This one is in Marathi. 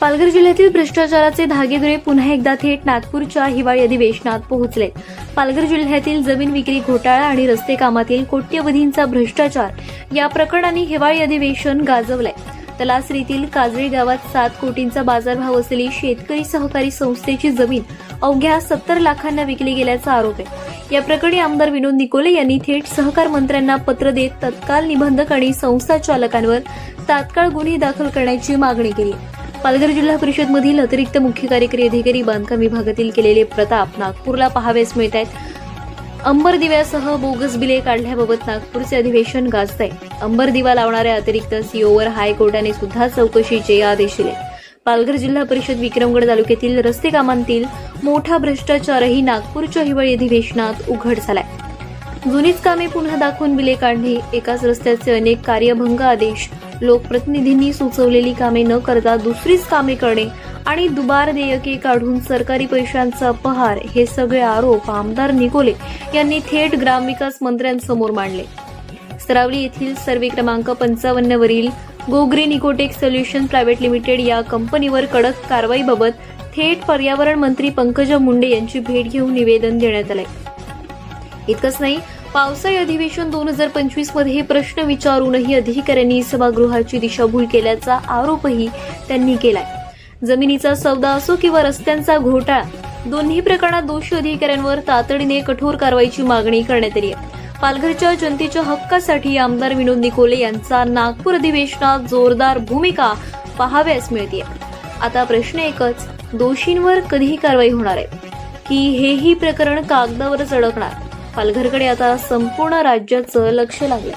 पालघर जिल्ह्यातील भ्रष्टाचाराचे धागेदुरे पुन्हा एकदा थेट नागपूरच्या हिवाळी अधिवेशनात पोहोचले. पालघर जिल्ह्यातील जमीन विक्री घोटाळा आणि रस्ते कामातील कोट्यवधींचा भ्रष्टाचार या प्रकरणाने हिवाळी अधिवेशन गाजवलंय. तलासरीतील काजळी गावात सात कोटींचा बाजारभाव असलेली शेतकरी सहकारी संस्थेची जमीन अवघ्या सत्तर लाखांना विकली गेल्याचा आरोप आहे. या प्रकरणी आमदार विनोद निकोले यांनी थेट सहकार मंत्र्यांना पत्र देत तत्काल निबंधक आणि संस्था चालकांवर तात्काळ गुन्हे दाखल करण्याची मागणी केली पालघर जिल्हा परिषद मधील अतिरिक्त मुख्य कार्यकारी अधिकारी बांधकाम विभागातील केलेले प्रताप नागपूरला पाहावेस मिळत आहेत अंबर दिव्यासह बोगस बिले काढल्याबाबत नागपूरचे अधिवेशन गाजत आहे अंबर दिवा लावणाऱ्या अतिरिक्त सीओवर हायकोर्टाने सुद्धा चौकशीचे आदेश दिले. पालघर जिल्हा परिषद विक्रमगड तालुक्यातील रस्ते कामांतील मोठा भ्रष्टाचारही नागपूरच्या हिवाळी अधिवेशनात उघड झालाय. जुनीच कामे पुन्हा दाखवून बिले काढणे एकाच रस्त्याचे अनेक कार्यभंग आदेश लोकप्रतिनिधींनी सुचवलेली कामे न करता दुसरीच कामे करणे आणि दुबार देयके काढून सरकारी पैशांचा अपहार हे सगळे आरोप आमदार निकोले यांनी थेट ग्रामविकास मंत्र्यांसमोर मांडले. सरावली येथील सर्वे क्रमांक पंचावन्न वरील Gogri Nicotech solution private limited या कंपनीवर कडक कारवाईबाबत थेट पर्यावरण मंत्री पंकजा मुंडे यांची भेट घेऊन निवेदन देण्यात आलंय. इतकंच नाही पावसाळी अधिवेशन दोन हजार पंचवीसमध्ये हे प्रश्न विचारूनही अधिकाऱ्यांनी सभागृहाची दिशाभूल केल्याचा आरोपही त्यांनी केलाय. जमिनीचा सौदा असो किंवा रस्त्यांचा घोटाळा दोन्ही प्रकरणात दोषी अधिकाऱ्यांवर तातडीने कठोर कारवाईची मागणी करण्यात आली आहे. पालघरच्या जनतेच्या हक्कासाठी आमदार विनोद निकोले यांचा नागपूर अधिवेशनात जोरदार भूमिका पाहाव्यास मिळते आता प्रश्न एकच दोषींवर कधी कारवाई होणार आहे की हेही प्रकरण कागदावरच अडकणार? पालघरकडे आता संपूर्ण राज्याचं लक्ष लागलं.